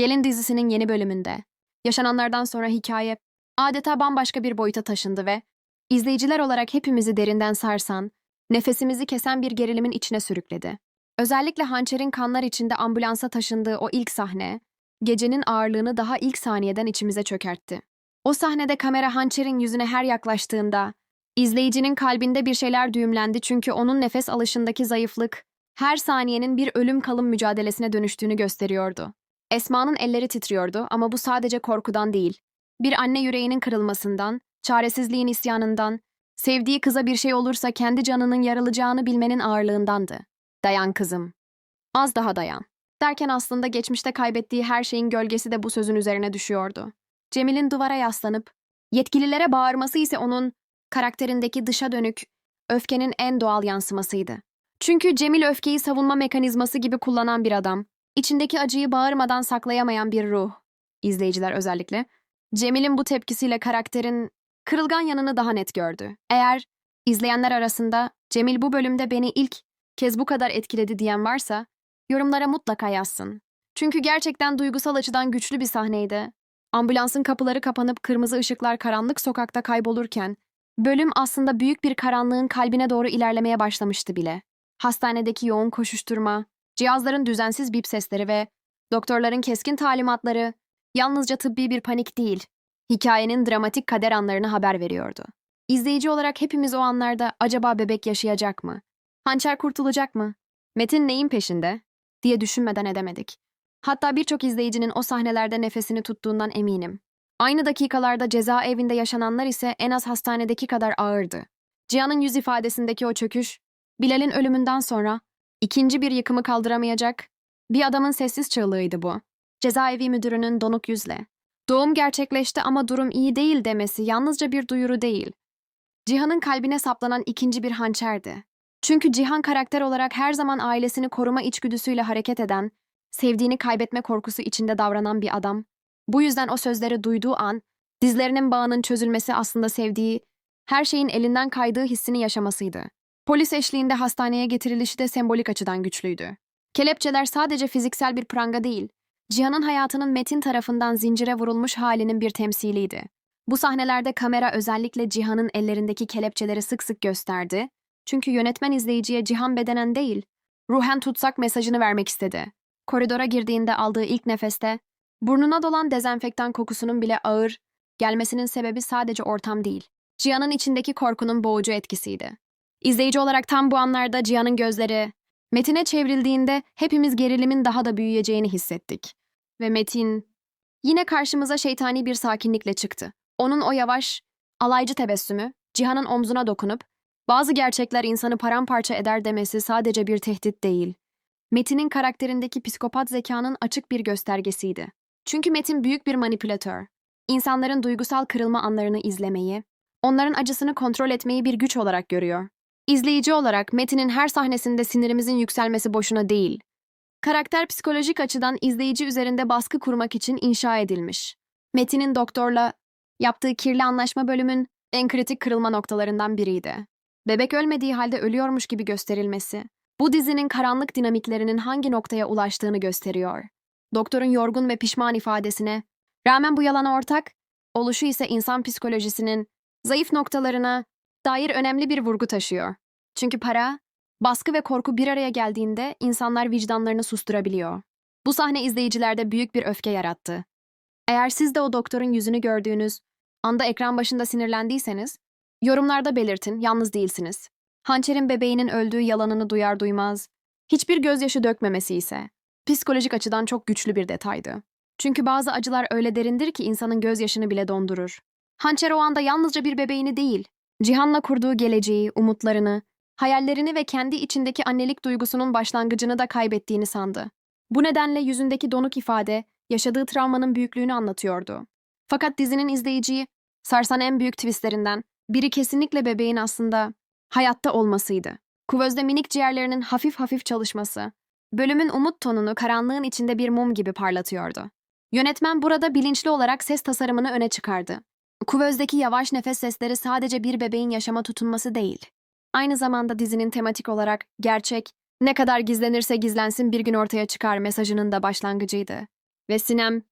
Gelin dizisinin yeni bölümünde. Yaşananlardan sonra hikaye adeta bambaşka bir boyuta taşındı ve izleyiciler olarak hepimizi derinden sarsan, nefesimizi kesen bir gerilimin içine sürükledi. Özellikle hançerin kanlar içinde ambulansa taşındığı o ilk sahne, gecenin ağırlığını daha ilk saniyeden içimize çökertti. O sahnede kamera hançerin yüzüne her yaklaştığında, izleyicinin kalbinde bir şeyler düğümlendi çünkü onun nefes alışındaki zayıflık, her saniyenin bir ölüm kalım mücadelesine dönüştüğünü gösteriyordu. Esma'nın elleri titriyordu ama bu sadece korkudan değil. Bir anne yüreğinin kırılmasından, çaresizliğin isyanından, sevdiği kıza bir şey olursa kendi canının yarılacağını bilmenin ağırlığındandı. Dayan kızım. Az daha dayan. Derken aslında geçmişte kaybettiği her şeyin gölgesi de bu sözün üzerine düşüyordu. Cemil'in duvara yaslanıp, yetkililere bağırması ise onun karakterindeki dışa dönük, öfkenin en doğal yansımasıydı. Çünkü Cemil öfkeyi savunma mekanizması gibi kullanan bir adam, içindeki acıyı bağırmadan saklayamayan bir ruh. İzleyiciler özellikle. Cemil'in bu tepkisiyle karakterin kırılgan yanını daha net gördü. Eğer izleyenler arasında Cemil bu bölümde beni ilk kez bu kadar etkiledi diyen varsa, yorumlara mutlaka yazsın. Çünkü gerçekten duygusal açıdan güçlü bir sahneydi. Ambulansın kapıları kapanıp kırmızı ışıklar karanlık sokakta kaybolurken, bölüm aslında büyük bir karanlığın kalbine doğru ilerlemeye başlamıştı bile. Hastanedeki yoğun koşuşturma, cihazların düzensiz bip sesleri ve doktorların keskin talimatları yalnızca tıbbi bir panik değil, hikayenin dramatik kader anlarını haber veriyordu. İzleyici olarak hepimiz o anlarda acaba bebek yaşayacak mı? Hançer kurtulacak mı? Metin neyin peşinde? diye düşünmeden edemedik. Hatta birçok izleyicinin o sahnelerde nefesini tuttuğundan eminim. Aynı dakikalarda cezaevinde yaşananlar ise en az hastanedeki kadar ağırdı. Cihan'ın yüz ifadesindeki o çöküş, Bilal'in ölümünden sonra ikinci bir yıkımı kaldıramayacak bir adamın sessiz çığlığıydı bu. Cezaevi müdürünün donuk yüzle. Doğum gerçekleşti ama durum iyi değil demesi yalnızca bir duyuru değil. Cihan'ın kalbine saplanan ikinci bir hançerdi. Çünkü Cihan karakter olarak her zaman ailesini koruma içgüdüsüyle hareket eden, sevdiğini kaybetme korkusu içinde davranan bir adam. Bu yüzden o sözleri duyduğu an, dizlerinin bağının çözülmesi aslında sevdiği, her şeyin elinden kaydığı hissini yaşamasıydı. Polis eşliğinde hastaneye getirilişi de sembolik açıdan güçlüydü. Kelepçeler sadece fiziksel bir pranga değil, Cihan'ın hayatının Metin tarafından zincire vurulmuş halinin bir temsiliydi. Bu sahnelerde kamera özellikle Cihan'ın ellerindeki kelepçeleri sık sık gösterdi. Çünkü yönetmen izleyiciye Cihan bedenen değil, ruhen tutsak mesajını vermek istedi. Koridora girdiğinde aldığı ilk nefeste, burnuna dolan dezenfektan kokusunun bile ağır, gelmesinin sebebi sadece ortam değil. Cihan'ın içindeki korkunun boğucu etkisiydi. İzleyici olarak tam bu anlarda Cihan'ın gözleri, Metin'e çevrildiğinde hepimiz gerilimin daha da büyüyeceğini hissettik. Ve Metin yine karşımıza şeytani bir sakinlikle çıktı. Onun o yavaş, alaycı tebessümü, Cihan'ın omzuna dokunup, bazı gerçekler insanı paramparça eder demesi sadece bir tehdit değil. Metin'in karakterindeki psikopat zekanın açık bir göstergesiydi. Çünkü Metin büyük bir manipülatör. İnsanların duygusal kırılma anlarını izlemeyi, onların acısını kontrol etmeyi bir güç olarak görüyor. İzleyici olarak Metin'in her sahnesinde sinirimizin yükselmesi boşuna değil. Karakter psikolojik açıdan izleyici üzerinde baskı kurmak için inşa edilmiş. Metin'in doktorla yaptığı kirli anlaşma bölümün en kritik kırılma noktalarından biriydi. Bebek ölmediği halde ölüyormuş gibi gösterilmesi, bu dizinin karanlık dinamiklerinin hangi noktaya ulaştığını gösteriyor. Doktorun yorgun ve pişman ifadesine, rağmen bu yalana ortak, oluşu ise insan psikolojisinin zayıf noktalarına dair önemli bir vurgu taşıyor. Çünkü para, baskı ve korku bir araya geldiğinde insanlar vicdanlarını susturabiliyor. Bu sahne izleyicilerde büyük bir öfke yarattı. Eğer siz de o doktorun yüzünü gördüğünüz anda ekran başında sinirlendiyseniz, yorumlarda belirtin, yalnız değilsiniz. Hançer'in bebeğinin öldüğü yalanını duyar duymaz, hiçbir gözyaşı dökmemesi ise psikolojik açıdan çok güçlü bir detaydı. Çünkü bazı acılar öyle derindir ki insanın gözyaşını bile dondurur. Hançer o anda yalnızca bir bebeğini değil, Cihan'la kurduğu geleceği, umutlarını, hayallerini ve kendi içindeki annelik duygusunun başlangıcını da kaybettiğini sandı. Bu nedenle yüzündeki donuk ifade, yaşadığı travmanın büyüklüğünü anlatıyordu. Fakat dizinin izleyiciyi, sarsan en büyük twistlerinden biri kesinlikle bebeğin aslında hayatta olmasıydı. Kuvözde minik ciğerlerinin hafif hafif çalışması, bölümün umut tonunu karanlığın içinde bir mum gibi parlatıyordu. Yönetmen burada bilinçli olarak ses tasarımını öne çıkardı. Kuvöz'deki yavaş nefes sesleri sadece bir bebeğin yaşama tutunması değil. Aynı zamanda dizinin tematik olarak gerçek, ne kadar gizlenirse gizlensin bir gün ortaya çıkar mesajının da başlangıcıydı. Ve Sinem,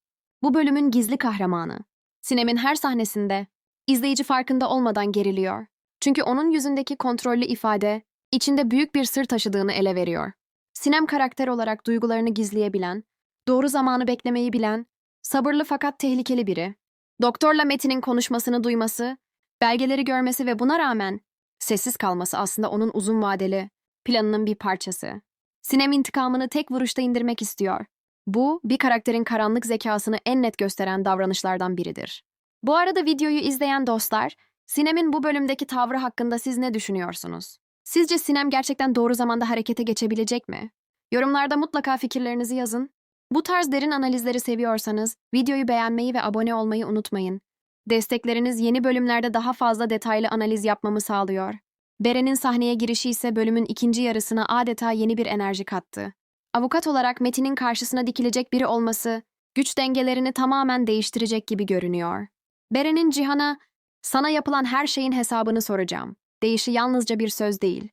bu bölümün gizli kahramanı. Sinem'in her sahnesinde izleyici farkında olmadan geriliyor. Çünkü onun yüzündeki kontrollü ifade içinde büyük bir sır taşıdığını ele veriyor. Sinem karakter olarak duygularını gizleyebilen, doğru zamanı beklemeyi bilen, sabırlı fakat tehlikeli biri. Doktorla Metin'in konuşmasını duyması, belgeleri görmesi ve buna rağmen sessiz kalması aslında onun uzun vadeli planının bir parçası. Sinem intikamını tek vuruşta indirmek istiyor. Bu, bir karakterin karanlık zekasını en net gösteren davranışlardan biridir. Bu arada videoyu izleyen dostlar, Sinem'in bu bölümdeki tavrı hakkında siz ne düşünüyorsunuz? Sizce Sinem gerçekten doğru zamanda harekete geçebilecek mi? Yorumlarda mutlaka fikirlerinizi yazın. Bu tarz derin analizleri seviyorsanız videoyu beğenmeyi ve abone olmayı unutmayın. Destekleriniz yeni bölümlerde daha fazla detaylı analiz yapmamı sağlıyor. Beren'in sahneye girişi ise bölümün ikinci yarısına adeta yeni bir enerji kattı. Avukat olarak Metin'in karşısına dikilecek biri olması, güç dengelerini tamamen değiştirecek gibi görünüyor. Beren'in Cihan'a, sana yapılan her şeyin hesabını soracağım. Değişi yalnızca bir söz değil.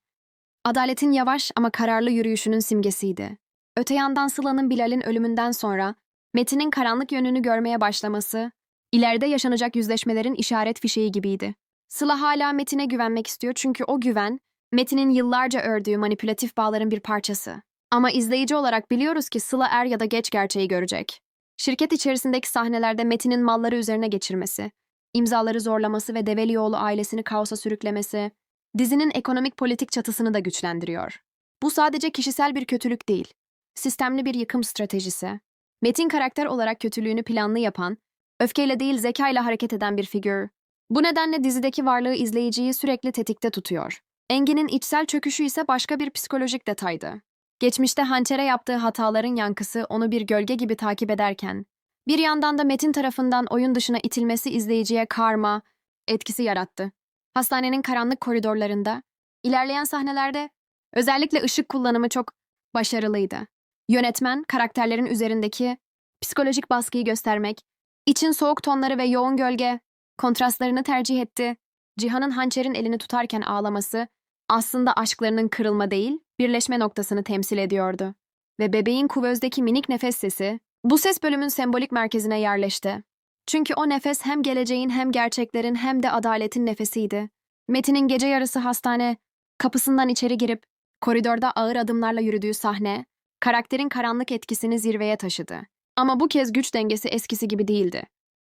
Adaletin yavaş ama kararlı yürüyüşünün simgesiydi. Öte yandan Sıla'nın Bilal'in ölümünden sonra Metin'in karanlık yönünü görmeye başlaması, ileride yaşanacak yüzleşmelerin işaret fişeği gibiydi. Sıla hala Metin'e güvenmek istiyor çünkü o güven, Metin'in yıllarca ördüğü manipülatif bağların bir parçası. Ama izleyici olarak biliyoruz ki Sıla er ya da geç gerçeği görecek. Şirket içerisindeki sahnelerde Metin'in malları üzerine geçirmesi, imzaları zorlaması ve Develioğlu ailesini kaosa sürüklemesi, dizinin ekonomik politik çatısını da güçlendiriyor. Bu sadece kişisel bir kötülük değil, sistemli bir yıkım stratejisi. Metin karakter olarak kötülüğünü planlı yapan, öfkeyle değil zekayla hareket eden bir figür. Bu nedenle dizideki varlığı izleyiciyi sürekli tetikte tutuyor. Engin'in içsel çöküşü ise başka bir psikolojik detaydı. Geçmişte hançere yaptığı hataların yankısı onu bir gölge gibi takip ederken, bir yandan da Metin tarafından oyun dışına itilmesi izleyiciye karma etkisi yarattı. Hastanenin karanlık koridorlarında, ilerleyen sahnelerde özellikle ışık kullanımı çok başarılıydı. Yönetmen, karakterlerin üzerindeki psikolojik baskıyı göstermek, için soğuk tonları ve yoğun gölge kontrastlarını tercih etti. Cihan'ın hançerin elini tutarken ağlaması aslında aşklarının kırılma değil, birleşme noktasını temsil ediyordu. Ve bebeğin kuvözdeki minik nefes sesi, bu ses bölümün sembolik merkezine yerleşti. Çünkü o nefes hem geleceğin hem gerçeklerin hem de adaletin nefesiydi. Metin'in gece yarısı hastane kapısından içeri girip koridorda ağır adımlarla yürüdüğü sahne, karakterin karanlık etkisini zirveye taşıdı. Ama bu kez güç dengesi eskisi gibi değildi.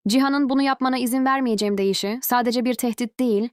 Cihan'ın bunu yapmana izin vermeyeceğim deyişi sadece bir tehdit değil,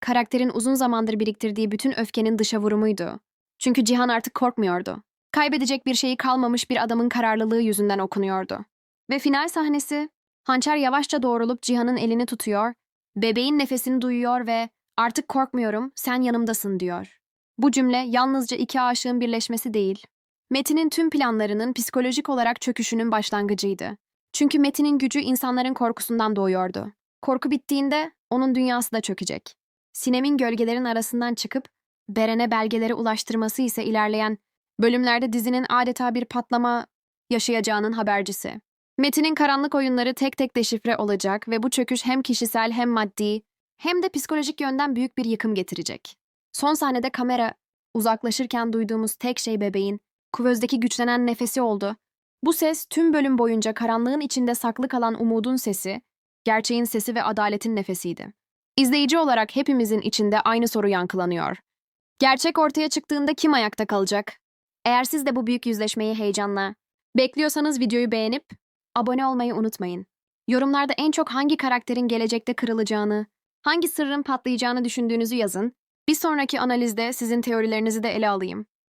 karakterin uzun zamandır biriktirdiği bütün öfkenin dışa vurumuydu. Çünkü Cihan artık korkmuyordu. Kaybedecek bir şeyi kalmamış bir adamın kararlılığı yüzünden okunuyordu. Ve final sahnesi, hançer yavaşça doğrulup Cihan'ın elini tutuyor, bebeğin nefesini duyuyor ve artık korkmuyorum, sen yanımdasın diyor. Bu cümle yalnızca iki aşığın birleşmesi değil, Metin'in tüm planlarının psikolojik olarak çöküşünün başlangıcıydı. Çünkü Metin'in gücü insanların korkusundan doğuyordu. Korku bittiğinde onun dünyası da çökecek. Sinem'in gölgelerin arasından çıkıp Beren'e belgeleri ulaştırması ise ilerleyen bölümlerde dizinin adeta bir patlama yaşayacağının habercisi. Metin'in karanlık oyunları tek tek deşifre olacak ve bu çöküş hem kişisel hem maddi hem de psikolojik yönden büyük bir yıkım getirecek. Son sahnede kamera uzaklaşırken duyduğumuz tek şey bebeğin kuvözdeki güçlenen nefesi oldu. Bu ses tüm bölüm boyunca karanlığın içinde saklı kalan umudun sesi, gerçeğin sesi ve adaletin nefesiydi. İzleyici olarak hepimizin içinde aynı soru yankılanıyor. Gerçek ortaya çıktığında kim ayakta kalacak? Eğer siz de bu büyük yüzleşmeyi heyecanla bekliyorsanız videoyu beğenip abone olmayı unutmayın. Yorumlarda en çok hangi karakterin gelecekte kırılacağını, hangi sırrın patlayacağını düşündüğünüzü yazın. Bir sonraki analizde sizin teorilerinizi de ele alayım.